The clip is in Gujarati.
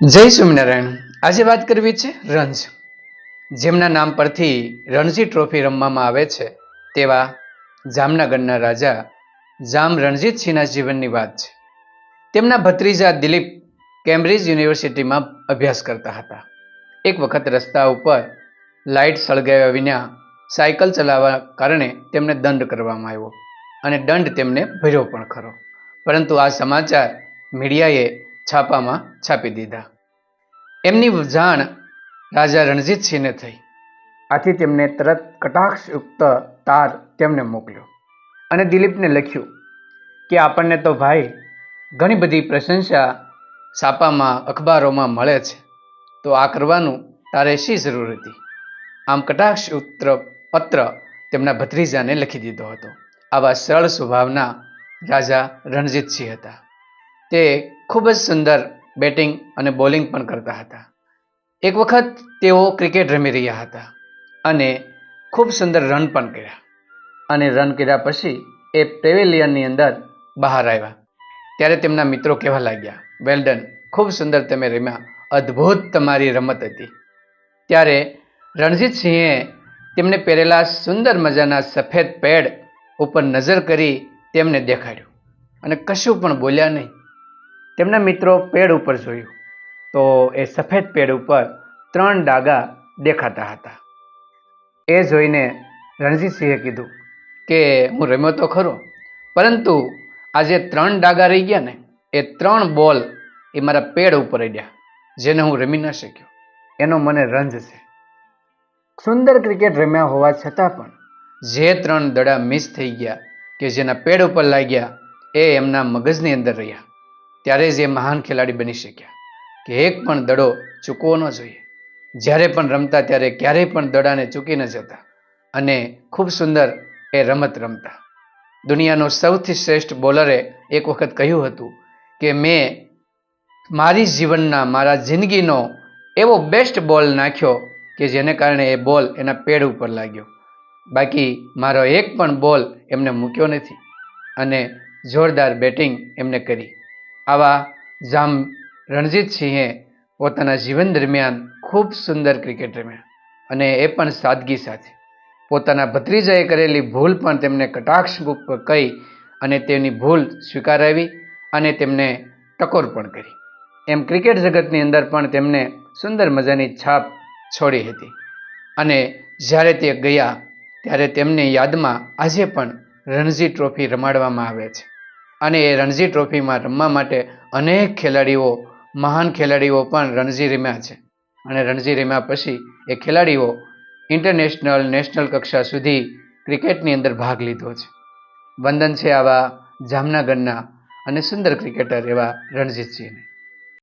જય સ્વામિનારાયણ. આજે વાત કરવી છે રણજ. જેમના નામ પરથી રણજી ટ્રોફી રમવામાં આવે છે, તેવા જામનગરના રાજા જામ રણજીતસિંહના જીવનની વાત છે. તેમના ભત્રીજા દિલીપ કેમ્બ્રિજ યુનિવર્સિટીમાં અભ્યાસ કરતા હતા. એક વખત રસ્તા ઉપર લાઇટ સળગાવ્યા વિના સાયકલ ચલાવવા કારણે તેમને દંડ કરવામાં આવ્યો અને દંડ તેમને ભર્યો પણ ખરો. પરંતુ આ સમાચાર મીડિયાએ છાપામાં છાપી દીધા. એમની જાણ રાજા રણજીતસિંહને થઈ. આથી તેમને તરત કટાક્ષયુક્ત તાર તેમને મોકલ્યો અને દિલીપને લખ્યું કે આપણને તો ભાઈ ઘણી બધી પ્રશંસા છાપામાં, અખબારોમાં મળે છે. તો આ કરવાનું તારે શી જરૂર હતી? આમ કટાક્ષયુક્ત પત્ર તેમના ભત્રીજાને લખી દીધો હતો. આવા સરળ સ્વભાવના રાજા રણજીતસિંહ હતા. તે ખૂબ જ સુંદર બેટિંગ અને બોલિંગ પણ કરતા હતા. એક વખત તેઓ ક્રિકેટ રમી રહ્યા હતા અને ખૂબ સુંદર રન પણ કર્યા. અને રન કર્યા પછી એ પેવેલિયનની અંદર બહાર આવ્યા. ત્યારે તેમના મિત્રો કહેવા લાગ્યા વેલ ડન ખૂબ સુંદર તમે રમ્યા. અદ્ભુત તમારી રમત હતી. ત્યારે રણજીતસિંહે તેમને પહેરેલા સુંદર મજાના સફેદ પેડ ઉપર નજર કરી તેમને દેખાડ્યું. અને કશું પણ બોલ્યા નહીં. તેમના મિત્રો પેડ ઉપર જોયું તો એ સફેદ પેડ ઉપર ત્રણ ડાગા દેખાતા હતા. એ જોઈને રણજીતસિંહે કીધું કે હું રમ્યો તો ખરો, પરંતુ આજે ત્રણ ડાગા રહી ગયા ને, એ ત્રણ બોલ એ મારા પેડ ઉપર રહ્યા જેને હું રમી ન શક્યો. એનો મને રંજ છે. સુંદર ક્રિકેટ રમ્યા હોવા છતાં પણ જે ત્રણ દડા મિસ થઈ ગયા કે જેના પેડ ઉપર લાગ્યા, એ એમના મગજની અંદર રહ્યા. ત્યારે જ એ મહાન ખેલાડી બની શક્યા. કે એક પણ દડો ચૂકવો ન જોઈએ. જ્યારે પણ રમતા ત્યારે ક્યારેય પણ દડાને ચૂકી ન જતા અને ખૂબ સુંદર એ રમત રમતા. દુનિયાનો સૌથી શ્રેષ્ઠ બોલરે એક વખત કહ્યું હતું કે, મેં મારી જીવનના મારા જિંદગીનો એવો બેસ્ટ બોલ નાખ્યો કે જેને કારણે એ બોલ એના પેડ ઉપર લાગ્યો. બાકી મારો એક પણ બોલ એમને મૂક્યો નથી. અને જોરદાર બેટિંગ એમને કરી. આવા જામ રણજીતસિંહે પોતાના જીવન દરમિયાન ખૂબ સુંદર ક્રિકેટ રમ્યા અને એ પણ સાદગી સાથે. પોતાના ભત્રીજાએ કરેલી ભૂલ પણ તેમને કટાક્ષ કહી અને તેની ભૂલ સ્વીકારાવી અને તેમને ટકોર પણ કરી. એમ ક્રિકેટ જગતની અંદર પણ તેમને સુંદર મજાની છાપ છોડી હતી. અને જ્યારે તે ગયા ત્યારે તેમની યાદમાં આજે પણ રણજી ટ્રોફી રમાડવામાં આવે છે. અને એ રણજી ટ્રોફીમાં રમવા માટે અનેક ખેલાડીઓ, મહાન ખેલાડીઓ પણ રણજી રમ્યા છે. અને રણજી રમ્યા પછી એ ખેલાડીઓ ઇન્ટરનેશનલ નેશનલ કક્ષા સુધી ક્રિકેટની અંદર ભાગ લીધો છે. વંદન છે આવા જામનગરના અને સુંદર ક્રિકેટર એવા રણજીતસિંહને.